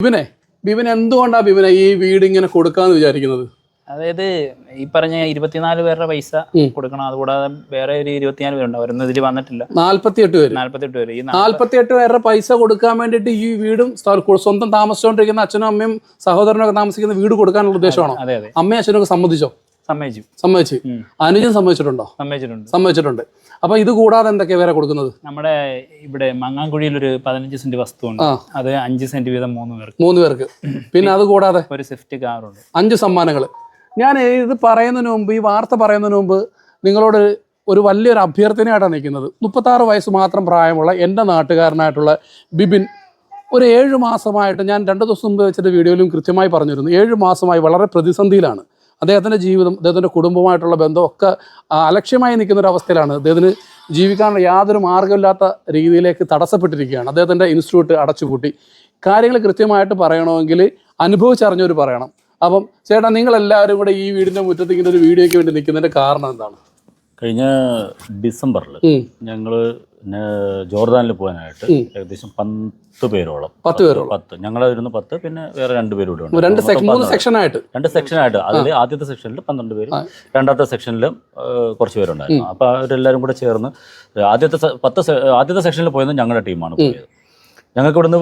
ബിബിനെ ബിബിൻ എന്തുകൊണ്ടാണ് ബിബിനെ ഈ വീട് ഇങ്ങനെ കൊടുക്കാന്ന് വിചാരിക്കുന്നത്? അതായത് ഈ പറഞ്ഞ ഇരുപത്തിനാല് പേരുടെ പൈസ കൊടുക്കണം അതുകൂടാതെ വേറെ ഒരു ഇരുപത്തിനാല് പേരുണ്ട് അവരൊന്നും ഇതിൽ വന്നിട്ടില്ല. നാല്പത്തിയെട്ട് പേര്. നാല്പത്തെട്ട് പേര്. ഈ നാല്പത്തിയെട്ട് പേരുടെ പൈസ കൊടുക്കാൻ വേണ്ടിയിട്ട് ഈ വീടും സ്വന്തം താമസിച്ചുകൊണ്ടിരിക്കുന്ന അച്ഛനും അമ്മയും സഹോദരനൊക്കെ താമസിക്കുന്ന വീട് കൊടുക്കാനുള്ള ഉദ്ദേശമാണോ? അതെ അതെ. അമ്മയും അച്ഛനൊക്കെ സമ്മതിച്ചോ? സമ്മതിച്ചു. സമ്മതിച്ചു. അനുജൻ സമ്മതിച്ചിട്ടുണ്ടോ? സമ്മതിച്ചിട്ടുണ്ട്. സമ്മതിച്ചിട്ടുണ്ട്. അപ്പൊ ഇത് കൂടാതെ എന്തൊക്കെയാ വേറെ കൊടുക്കുന്നത്? നമ്മുടെ ഇവിടെ മങ്ങാൻകുഴിയിൽ ഒരു പതിനഞ്ച് സെന്റ് വസ്തു ഉണ്ട്. അത് അഞ്ച് സെന്റ് വീതം മൂന്ന് പേർക്ക്. മൂന്ന് പേർക്ക്. പിന്നെ അത് കൂടാതെ? ഒരു സ്വിഫ്റ്റ് കാറുണ്ട് അഞ്ച് സമ്മാനങ്ങൾ ഞാൻ ഇത് പറയുന്നതിന് മുമ്പ് ഈ വാർത്ത പറയുന്നതിന് മുമ്പ് നിങ്ങളോട് ഒരു വലിയൊരു അഭ്യർത്ഥനയായിട്ടാണ് നിൽക്കുന്നത്. മുപ്പത്താറ് വയസ്സ് മാത്രം പ്രായമുള്ള എന്റെ നാട്ടുകാരനായിട്ടുള്ള ബിബിൻ ഒരു ഏഴ് മാസമായിട്ട് ഞാൻ രണ്ട് ദിവസം മുമ്പ് വെച്ചിട്ട് വീഡിയോയിലും കൃത്യമായി പറഞ്ഞിരുന്നു. ഏഴ് മാസമായി വളരെ പ്രതിസന്ധിയിലാണ്. അദ്ദേഹത്തിന്റെ ജീവിതം അദ്ദേഹത്തിന്റെ കുടുംബമായിട്ടുള്ള ബന്ധമൊക്കെ ഒക്കെ അലക്ഷ്യമായി നിൽക്കുന്ന ഒരു അവസ്ഥയിലാണ്. അദ്ദേഹത്തിന് ജീവിക്കാനുള്ള യാതൊരു മാർഗമില്ലാത്ത രീതിയിലേക്ക് തടസ്സപ്പെട്ടിരിക്കുകയാണ്. അദ്ദേഹത്തിന്റെ ഇൻസ്റ്റിറ്റ്യൂട്ട് അടച്ചുപൂട്ടി. കാര്യങ്ങൾ കൃത്യമായിട്ട് പറയണമെങ്കിൽ അനുഭവിച്ചറിഞ്ഞവർ പറയണം. അപ്പം ചേട്ടാ നിങ്ങളെല്ലാവരും കൂടെ ഈ വീടിന്റെ മുറ്റത്ത് ഇങ്ങനെ ഒരു വീഡിയോയ്ക്ക് വേണ്ടി നിൽക്കുന്നതിന്റെ കാരണം എന്താണ്? കഴിഞ്ഞ ഡിസംബറിൽ. ഞങ്ങൾ ജോർദാനിൽ പോകാനായിട്ട് ഏകദേശം പത്ത് പേരോളം. പത്ത് പേരോളം. പത്ത്. ഞങ്ങളായിരുന്നു പത്ത് പിന്നെ വേറെ രണ്ട് പേരും കൂടെ ഉണ്ട്. രണ്ട് മൂന്ന് സെക്ഷൻ സെക്ഷനായിട്ട്. രണ്ട് സെക്ഷനായിട്ട്. അതിൽ ആദ്യത്തെ സെക്ഷനിൽ പന്ത്രണ്ട് പേര് രണ്ടാമത്തെ സെക്ഷനിലും കുറച്ച് പേരുണ്ടായിരുന്നു. അപ്പോൾ അവരെല്ലാവരും കൂടെ ചേർന്ന് ആദ്യത്തെ പത്ത് ആദ്യത്തെ സെക്ഷനിൽ പോയത് ഞങ്ങളുടെ ടീമാണ് പോയത്. ഞങ്ങൾക്ക് ഇവിടുന്ന്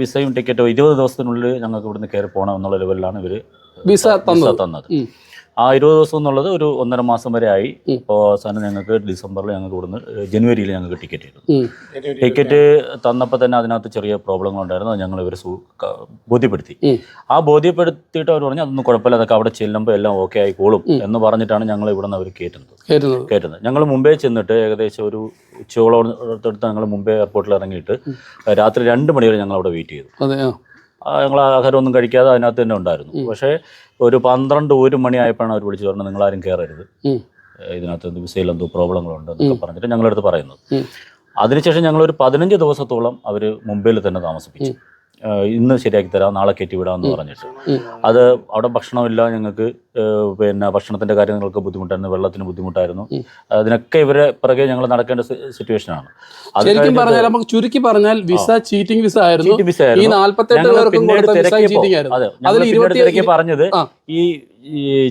വിസയും ടിക്കറ്റോ ഇരുപത് ദിവസത്തിനുള്ളിൽ ഞങ്ങൾക്ക് ഇവിടുന്ന് കയറി പോകണം എന്നുള്ള ലെവലിലാണ് ഇവർ വിസ തന്നത്. ആ ഇരുപത് ദിവസം എന്നുള്ളത് ഒരു ഒന്നര മാസം വരെ ആയി. അപ്പോൾ അവസാനം ഞങ്ങൾക്ക് ഡിസംബറിൽ ഞങ്ങൾക്ക് ഇവിടുന്ന് ജനുവരിയിൽ ഞങ്ങൾക്ക് ടിക്കറ്റ് കിട്ടും. ടിക്കറ്റ് തന്നപ്പോൾ തന്നെ അതിനകത്ത് ചെറിയ പ്രോബ്ലങ്ങൾ ഉണ്ടായിരുന്നു അത് ഞങ്ങൾ ഇവർ ബോധ്യപ്പെടുത്തി. ആ ബോധ്യപ്പെടുത്തിയിട്ട് അവർ പറഞ്ഞു അതൊന്നും കുഴപ്പമില്ല അതൊക്കെ അവിടെ ചെല്ലുമ്പോൾ എല്ലാം ഓക്കെ ആയിക്കോളും എന്ന് പറഞ്ഞിട്ടാണ് ഞങ്ങൾ ഇവിടെ നിന്ന് അവർ കയറ്റുന്നത് കയറ്റുന്നത് ഞങ്ങൾ മുമ്പേ ചെന്നിട്ട് ഏകദേശം ഒരു ഉച്ചയോളം അടുത്തടുത്ത് ഞങ്ങൾ മുംബൈ എയർപോർട്ടിൽ ഇറങ്ങിയിട്ട് രാത്രി രണ്ട് മണിവരെ ഞങ്ങൾ അവിടെ വെയിറ്റ് ചെയ്തു. ഞങ്ങൾ ആഹാരമൊന്നും കഴിക്കാതെ അതിനകത്ത് തന്നെ ഉണ്ടായിരുന്നു. പക്ഷേ ഒരു പന്ത്രണ്ട് ഒരു മണി ആയപ്പോഴാണ് അവർ വിളിച്ചു പറഞ്ഞത് നിങ്ങളാരും കയറരുത് ഇതിനകത്ത് എന്ത് വിസയിൽ എന്തോ പ്രോബ്ലങ്ങളുണ്ട് എന്നൊക്കെ പറഞ്ഞിട്ട് ഞങ്ങളെടുത്ത് പറയുന്നത് അതിനുശേഷം അതിനുശേഷം ഞങ്ങളൊരു പതിനഞ്ച് ദിവസത്തോളം അവർ മുംബൈയിൽ തന്നെ താമസിപ്പിച്ചു. ഇന്ന് ശരിയാക്കി തരാം നാളെ കയറ്റി വിടാമെന്ന് പറഞ്ഞിട്ട്. അത് അവിടെ ഭക്ഷണമില്ല ഞങ്ങൾക്ക് പിന്നെ ഭക്ഷണത്തിന്റെ കാര്യങ്ങൾക്ക് ബുദ്ധിമുട്ടായിരുന്നു വെള്ളത്തിന് ബുദ്ധിമുട്ടായിരുന്നു. അതിനൊക്കെ ഇവരെ പിറകെ ഞങ്ങൾ നടക്കേണ്ട സിറ്റുവേഷനാണ് ആണ്. ശരിക്കും പറഞ്ഞാൽ നമുക്ക് ചുരുക്കി പറഞ്ഞാൽ വിസ ചീറ്റിംഗ് വിസ ആയിരുന്നു. ഈ പേർക്കും പറഞ്ഞത്. ഈ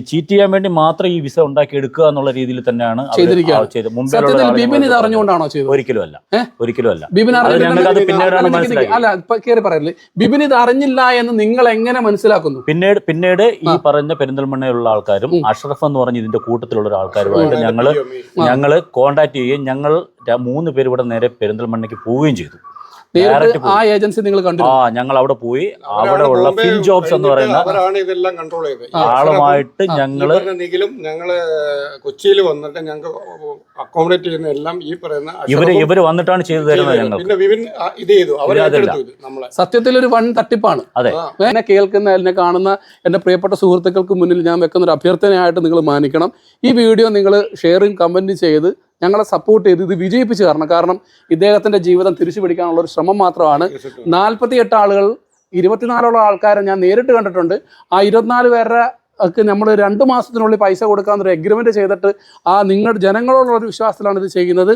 ചീറ്റ് ചെയ്യാൻ വേണ്ടി മാത്രം ഈ വിസ ഉണ്ടാക്കി എടുക്കുക എന്നുള്ള രീതിയിൽ തന്നെയാണ് ഞങ്ങളോട് അറിഞ്ഞുകൊണ്ടാണോ ചെയ്തത്? ഒരിക്കലും അല്ല? ഒരിക്കലും അല്ല. കയറി പറയല്ലേ ബിബിൻ ഇത് അറിഞ്ഞില്ല എന്ന് നിങ്ങൾ എങ്ങനെ മനസ്സിലാക്കുന്നു? പിന്നീട് പിന്നീട് ഈ പറഞ്ഞ പെരിന്തൽമണ്ണയിലുള്ള ആൾക്കാരും അഷ്റഫ് എന്ന് പറഞ്ഞ ഇതിന്റെ കൂട്ടത്തിലുള്ള ഒരു ആൾക്കാരുമായിട്ട് ഞങ്ങൾ ഞങ്ങൾ കോണ്ടാക്ട് ചെയ്യുകയും ഞങ്ങൾ ര- മൂന്ന് പേര് ഇവിടെ നേരെ പെരിന്തൽമണ്ണയ്ക്ക് പോവുകയും ചെയ്തു. ആ ഏജൻസി നിങ്ങൾ ആ കണ്ടു ഞങ്ങൾ അവിടെ പോയി അവിടെ ഉള്ള ഫിൻ ജോബ്സ് എന്ന് പറയുന്ന അവരാണ് ഇതെല്ലാം കൺട്രോൾ ചെയ്തത്. ആളുമായിട്ട് ഞങ്ങൾ ഞങ്ങൾ നിഖിലും ഞങ്ങൾ കൊച്ചിയിൽ വന്നിട്ട് ഞങ്ങൾക്ക് അക്കോമഡേറ്റ് ചെയ്യുന്ന എല്ലാം ഈ പറയുന്ന ഇവർ ഇവർ വന്നിട്ടാണ് ചെയ്തു തരുന്നത് ഞങ്ങൾ പിന്നെ ആ, ഇത് ചെയ്തു. സത്യത്തിൽ ഒരു വൺ തട്ടിപ്പാണ്. അതെ. ആ. എന്നെ കേൾക്കുന്ന എന്നെ കാണുന്ന എന്റെ പ്രിയപ്പെട്ട സുഹൃത്തുക്കൾക്ക് മുന്നിൽ ഞാൻ വെക്കുന്ന ഒരു അഭ്യർത്ഥനയായിട്ട് നിങ്ങൾ മാനിക്കണം. ഈ വീഡിയോ നിങ്ങൾ ഷെയറും കമന്റ് ചെയ്ത് ഞങ്ങളെ സപ്പോർട്ട് ചെയ്ത് ഇത് വിജയിപ്പിച്ചു തരണം. കാരണം ഇദ്ദേഹത്തിന്റെ ജീവിതം തിരിച്ചു പിടിക്കാനുള്ള ഒരു ശ്രമം മാത്രമാണ്. നാൽപ്പത്തിയെട്ട് ആളുകൾ ഇരുപത്തിനാലോളം ആൾക്കാരെ ഞാൻ നേരിട്ട് കണ്ടിട്ടുണ്ട്. ആ ഇരുപത്തിനാല് പേരുടെ ഒക്കെ നമ്മൾ രണ്ട് മാസത്തിനുള്ളിൽ പൈസ കൊടുക്കാമെന്നൊരു എഗ്രിമെന്റ് ചെയ്തിട്ട് ആ നിങ്ങളുടെ ജനങ്ങളോടുള്ള ഒരു വിശ്വാസത്തിലാണ് ഇത് ചെയ്യുന്നത്.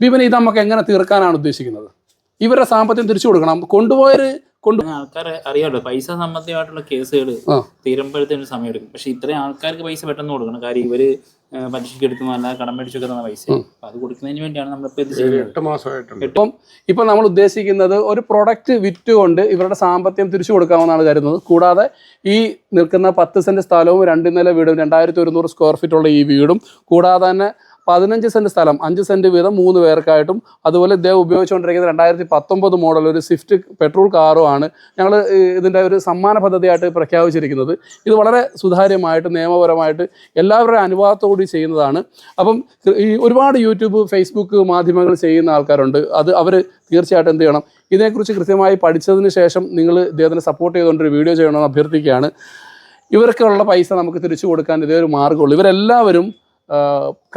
വിപിന് ഇത് നമുക്ക് എങ്ങനെ തീർക്കാനാണ് ഉദ്ദേശിക്കുന്നത്? ഇവരുടെ സാമ്പത്തികം തിരിച്ചു കൊടുക്കണം. കൊണ്ടുപോയൊരു കൊണ്ടു ആൾക്കാരെ അറിയാമല്ലോ പൈസ സംബന്ധമായിട്ടുള്ള കേസുകൾ. തീരുമ്പോഴത്തേനും സമയം എടുക്കും പക്ഷെ ഇത്രയും ആൾക്കാർക്ക് പൈസ പെട്ടെന്ന് കൊടുക്കണം. കാര്യം ഇവർ പലിശയ്ക്ക് അല്ലാതെ കടം പൈസ. അത് കൊടുക്കുന്നതിന് വേണ്ടിയാണ് നമ്മളിപ്പോ ഇത് ചെയ്യുന്നത് എട്ട് മാസമായിട്ടുണ്ട്. ഇപ്പം ഇപ്പം നമ്മൾ ഉദ്ദേശിക്കുന്നത് ഒരു പ്രൊഡക്റ്റ് വിറ്റുകൊണ്ട് ഇവരുടെ സാമ്പത്തികം തിരിച്ചു കൊടുക്കാമെന്നാണ് കരുതുന്നത്. കൂടാതെ ഈ നിൽക്കുന്ന പത്ത് സെന്റ് സ്ഥലവും രണ്ട് നില വീടും രണ്ടായിരത്തി ഒരുന്നൂറ് സ്ക്വയർ ഫീറ്റ് ഉള്ള ഈ വീടും കൂടാതെ തന്നെ പതിനഞ്ച് സെന്റ് സ്ഥലം അഞ്ച് സെന്റ് വീതം മൂന്ന് പേർക്കായിട്ടും അതുപോലെ ഇദ്ദേഹം ഉപയോഗിച്ചുകൊണ്ടിരിക്കുന്ന രണ്ടായിരത്തി പത്തൊമ്പത് മോഡൽ ഒരു സ്വിഫ്റ്റ് പെട്രോൾ കാറും ആണ് ഞങ്ങൾ ഇതിന്റെ ഒരു സമ്മാന പദ്ധതിയായിട്ട് പ്രഖ്യാപിച്ചിരിക്കുന്നത്. ഇത് വളരെ സുതാര്യമായിട്ട് നിയമപരമായിട്ട് എല്ലാവരുടെയും അനുവാദത്തോടുകൂടി ചെയ്യുന്നതാണ്. അപ്പം ഈ ഒരുപാട് യൂട്യൂബ് ഫേസ്ബുക്ക് മാധ്യമങ്ങൾ ചെയ്യുന്ന ആൾക്കാരുണ്ട്. അത് അവർ തീർച്ചയായിട്ടും എന്ത് ചെയ്യണം? ഇതിനെക്കുറിച്ച് കൃത്യമായി പഠിച്ചതിന് ശേഷം നിങ്ങൾ ഇദ്ദേഹത്തിന് സപ്പോർട്ട് ചെയ്തുകൊണ്ട് ഒരു വീഡിയോ ചെയ്യണമെന്ന് അഭ്യർത്ഥിക്കുകയാണ്. ഇവർക്കുള്ള പൈസ നമുക്ക് തിരിച്ചു കൊടുക്കാൻ ഇതേ ഒരു മാർഗമുള്ളൂ. ഇവരെല്ലാവരും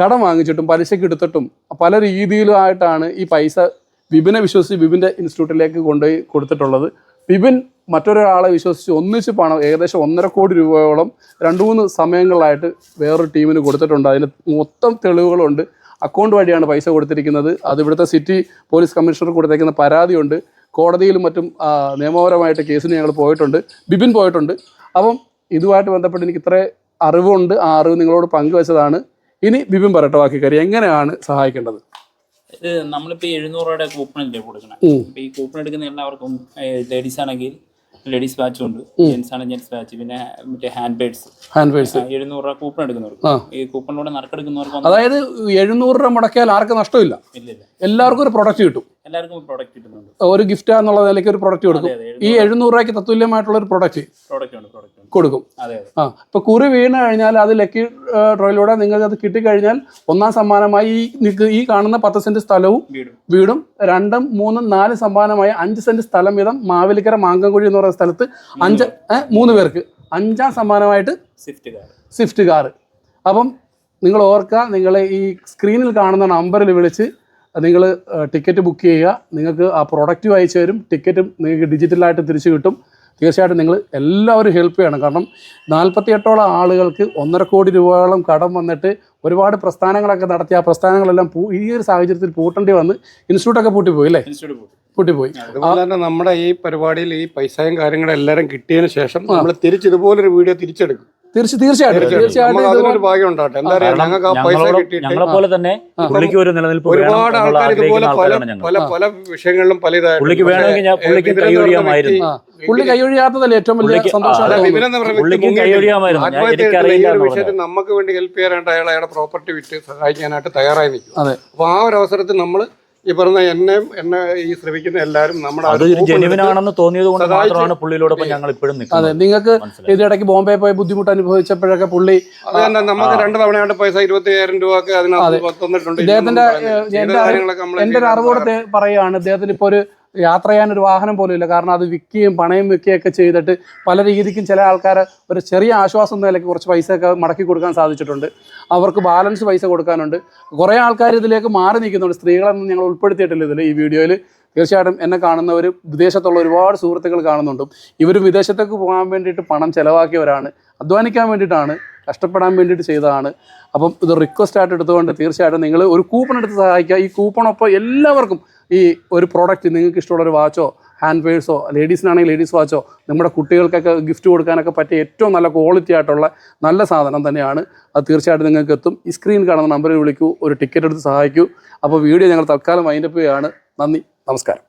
കടം വാങ്ങിച്ചിട്ടും പലിശയ്ക്ക് എടുത്തിട്ടും പല രീതിയിലുമായിട്ടാണ് ഈ പൈസ ബിബിനെ വിശ്വസിച്ച് ബിബിന്റെ ഇൻസ്റ്റിറ്റ്യൂട്ടിലേക്ക് കൊണ്ടുപോയി കൊടുത്തിട്ടുള്ളത്. ബിബിൻ മറ്റൊരാളെ വിശ്വസിച്ച് ഒന്നിച്ച് പണം ഏകദേശം ഒന്നര കോടി രൂപയോളം രണ്ട് മൂന്ന് സമയങ്ങളിലായിട്ട് വേറൊരു ടീമിന് കൊടുത്തിട്ടുണ്ട്. അതിന് മൊത്തം തെളിവുകളുണ്ട്. അക്കൗണ്ട് വഴിയാണ് പൈസ കൊടുത്തിരിക്കുന്നത്. അത് ഇവിടുത്തെ സിറ്റി പോലീസ് കമ്മീഷണർ കൊടുത്തേക്കുന്ന പരാതിയുണ്ട്. കോടതിയിലും മറ്റും നിയമപരമായിട്ട് കേസിന് ഞങ്ങൾ പോയിട്ടുണ്ട്. ബിബിൻ പോയിട്ടുണ്ട്. അപ്പം ഇതുമായിട്ട് ബന്ധപ്പെട്ട് എനിക്ക് ഇത്രേ അറിവുണ്ട്. ആ അറിവ് നിങ്ങളോട് പങ്കുവച്ചതാണ്. ഇനി ബിബിൻ പറയട്ടെ ബാക്കി കാര്യം എങ്ങനെയാണ് സഹായിക്കേണ്ടത്? ഇത് നമ്മളിപ്പോ എഴുന്നൂറ് രൂപയുടെ കൂപ്പൺ അല്ലേ കൊടുക്കണം ഈ കൂപ്പൺ എടുക്കുന്ന എല്ലാവർക്കും ലേഡീസ് ആണെങ്കിൽ ലേഡീസ് ബാച്ചും ഉണ്ട്. ജെന്റ്സ് ആണെങ്കിൽ ജെന്റ്സ് ബാച്ച് പിന്നെ മറ്റേ ഹാൻഡ് ബേഡ്സ് ഹാൻഡ് ബേഡ്സ് എഴുന്നൂറ് രൂപ കൂപ്പൺ എടുക്കുന്നവർക്ക്. ഈ കൂപ്പണിലൂടെ നറുക്കെടുക്കുന്നവർക്ക് അതായത് എഴുന്നൂറ് രൂപ മുടക്കിയാൽ ആർക്കും നഷ്ടമില്ല. എല്ലാവർക്കും ഒരു പ്രൊഡക്റ്റ് കിട്ടും. എല്ലാവർക്കും പ്രോഡക്റ്റ് കിട്ടുന്നുണ്ട്. ഒരു ഗിഫ്റ്റ് എന്നുള്ള നിലയ്ക്ക് ഒരു പ്രൊഡക്റ്റ് കൊടുക്കും. ഈ എഴുന്നൂറ് രൂപയ്ക്ക് തത്തുല്യമായിട്ടുള്ള ഒരു പ്രൊഡക്റ്റ് പ്രോഡക്റ്റ് ഉണ്ട് പ്രോഡക്റ്റ് ഉണ്ട് കൊടുക്കും. ആ ഇപ്പൊ കുറി വീണ് കഴിഞ്ഞാൽ അത് ലക്കി ഡ്രോയിലൂടെ നിങ്ങൾക്ക് അത് കിട്ടിക്കഴിഞ്ഞാൽ ഒന്നാം സമ്മാനമായി ഈ ഈ കാണുന്ന പത്ത് സെന്റ് സ്ഥലവും വീടും. രണ്ടും മൂന്നും നാല് സമ്മാനമായി അഞ്ച് സെന്റ് സ്ഥലം വീതം മാവേലിക്കര മാങ്കൻകുഴി എന്ന് പറയുന്ന സ്ഥലത്ത് അഞ്ച് മൂന്ന് പേർക്ക്. അഞ്ചാം സമ്മാനമായിട്ട് സ്വിഫ്റ്റ് കാർ സ്വിഫ്റ്റ് കാർ അപ്പം നിങ്ങൾ ഓർക്കുക നിങ്ങൾ ഈ സ്ക്രീനിൽ കാണുന്ന നമ്പറിൽ വിളിച്ച് നിങ്ങൾ ടിക്കറ്റ് ബുക്ക് ചെയ്യുക. നിങ്ങൾക്ക് ആ പ്രൊഡക്റ്റ് അയച്ചു തരും. ടിക്കറ്റും നിങ്ങൾക്ക് ഡിജിറ്റലായിട്ട് തിരിച്ചു കിട്ടും. തീർച്ചയായിട്ടും നിങ്ങൾ എല്ലാവരും ഹെൽപ്പ് ചെയ്യണം. കാരണം നാൽപ്പത്തിയെട്ടോളം ആളുകൾക്ക് ഒന്നര കോടി രൂപയോളം കടം വന്നിട്ട് ഒരുപാട് പ്രസ്ഥാനങ്ങളൊക്കെ നടത്തി. ആ പ്രസ്ഥാനങ്ങളെല്ലാം ഈ ഒരു സാഹചര്യത്തിൽ പൂട്ടേണ്ടി വന്ന് ഇൻസ്റ്റിറ്റ്യൂട്ടൊക്കെ പൂട്ടിപ്പോയി അല്ലേ? പൂട്ടിപ്പോയി. അതുപോലെ തന്നെ നമ്മുടെ ഈ പരിപാടിയിൽ ഈ പൈസയും കാര്യങ്ങളും എല്ലാവരും കിട്ടിയതിന് ശേഷം നമ്മൾ തിരിച്ചിതുപോലൊരു വീഡിയോ തിരിച്ചെടുക്കും. തീർച്ച തീർച്ചയായിട്ടും. ഞങ്ങളെ പോലെ തന്നെ പുള്ളിക്ക് ഒരു നിലനിൽപ്പ് ഒരുപാട് ആൾക്കാർ ഇതുപോലെ പല പല പല വിഷയങ്ങളിലും പുള്ളിക്ക് വേണമെങ്കിൽ ഞാൻ പുള്ളിക്ക് കൈയൊഴിയാമായിരുന്നു. ആ. പുള്ളി കൈയൊഴിയാത്തതല്ലേ ഏറ്റവും വലിയ സന്തോഷം നമുക്ക് വേണ്ടി ഹെൽപ്പ് ചെയ്യാനായിട്ട് അയാൾ അയാളുടെ പ്രോപ്പർട്ടി വിറ്റ് സഹായിക്കാനായിട്ട് തയ്യാറായി നിൽക്കും. അപ്പൊ ആ ഒരു അവസരത്തിൽ നമ്മൾ ഈ പറഞ്ഞ എന്നെ എന്നെ ഈ ശ്രമിക്കുന്ന എല്ലാവരും നമ്മുടെ അത് ഒരു ആണെന്ന് തോന്നിയത് കൊണ്ട് മാത്രമാണ് പുള്ളിയോടൊപ്പം ഞങ്ങൾ ഇപ്പോഴും അതെ നിങ്ങൾക്ക് ഇതിടയ്ക്ക് ബോംബെ പോയി ബുദ്ധിമുട്ട് അനുഭവിച്ചപ്പോഴൊക്കെ പുള്ളി അതന്നെ തന്നെ നമുക്ക് രണ്ട് തവണയായിട്ട് പൈസ ഇരുപത്തി അയ്യായിരം രൂപ ഒക്കെ അതിനകത്ത് തന്നിട്ടുണ്ട് ഇദ്ദേഹത്തിന്റെ, എന്റെ ഒരു അറിവോടെ പറയുകയാണ് ഇദ്ദേഹത്തിന് ഇപ്പൊ ഒരു യാത്ര ചെയ്യാൻ ഒരു വാഹനം പോലും ഇല്ല. കാരണം അത് വിൽക്കുകയും പണയം വിൽക്കുകയൊക്കെ ചെയ്തിട്ട് പല രീതിക്കും ചില ആൾക്കാർ ഒരു ചെറിയ ആശ്വാസം നിലയ്ക്ക് കുറച്ച് പൈസയൊക്കെ മടക്കി കൊടുക്കാൻ സാധിച്ചിട്ടുണ്ട്. അവർക്ക് ബാലൻസ് പൈസ കൊടുക്കാനുണ്ട്. കുറേ ആൾക്കാർ ഇതിലേക്ക് മാറി നിൽക്കുന്നുണ്ട്. സ്ത്രീകളെന്ന് ഞങ്ങൾ ഉൾപ്പെടുത്തിയിട്ടില്ല ഇതിൽ ഈ വീഡിയോയിൽ തീർച്ചയായിട്ടും എന്നെ കാണുന്നവർ വിദേശത്തുള്ള ഒരുപാട് സുഹൃത്തുക്കൾ കാണുന്നുണ്ട്. ഇവർ വിദേശത്തേക്ക് പോകാൻ വേണ്ടിയിട്ട് പണം ചിലവാക്കിയവരാണ്. അധ്വാനിക്കാൻ വേണ്ടിയിട്ടാണ്. കഷ്ടപ്പെടാൻ വേണ്ടിയിട്ട് ചെയ്തതാണ്. അപ്പം ഇത് റിക്വസ്റ്റ് ആയിട്ട് എടുത്തുകൊണ്ട് തീർച്ചയായിട്ടും നിങ്ങൾ ഒരു കൂപ്പൺ എടുത്ത് സഹായിക്കുക. ഈ കൂപ്പണൊപ്പം എല്ലാവർക്കും ഈ ഒരു പ്രോഡക്റ്റ് നിങ്ങൾക്ക് ഇഷ്ടമുള്ളൊരു വാച്ചോ ഹാൻഡ് പേഴ്സോ ലേഡീസിനാണെങ്കിൽ ലേഡീസ് വാച്ചോ നമ്മുടെ കുട്ടികൾക്കൊക്കെ ഗിഫ്റ്റ് കൊടുക്കാനൊക്കെ പറ്റിയ ഏറ്റവും നല്ല ക്വാളിറ്റി ആയിട്ടുള്ള നല്ല സാധനം തന്നെയാണ്. അത് തീർച്ചയായിട്ടും നിങ്ങൾക്ക് എത്തും. ഈ സ്ക്രീൻ കാണുന്ന നമ്പറിൽ വിളിക്കൂ. ഒരു ടിക്കറ്റ് എടുത്ത് സഹായിക്കൂ. അപ്പോൾ വീഡിയോ ഞങ്ങൾ തൽക്കാലം വൈൻഡപ്പ് ചെയ്യുകയാണ്. നന്ദി. നമസ്കാരം.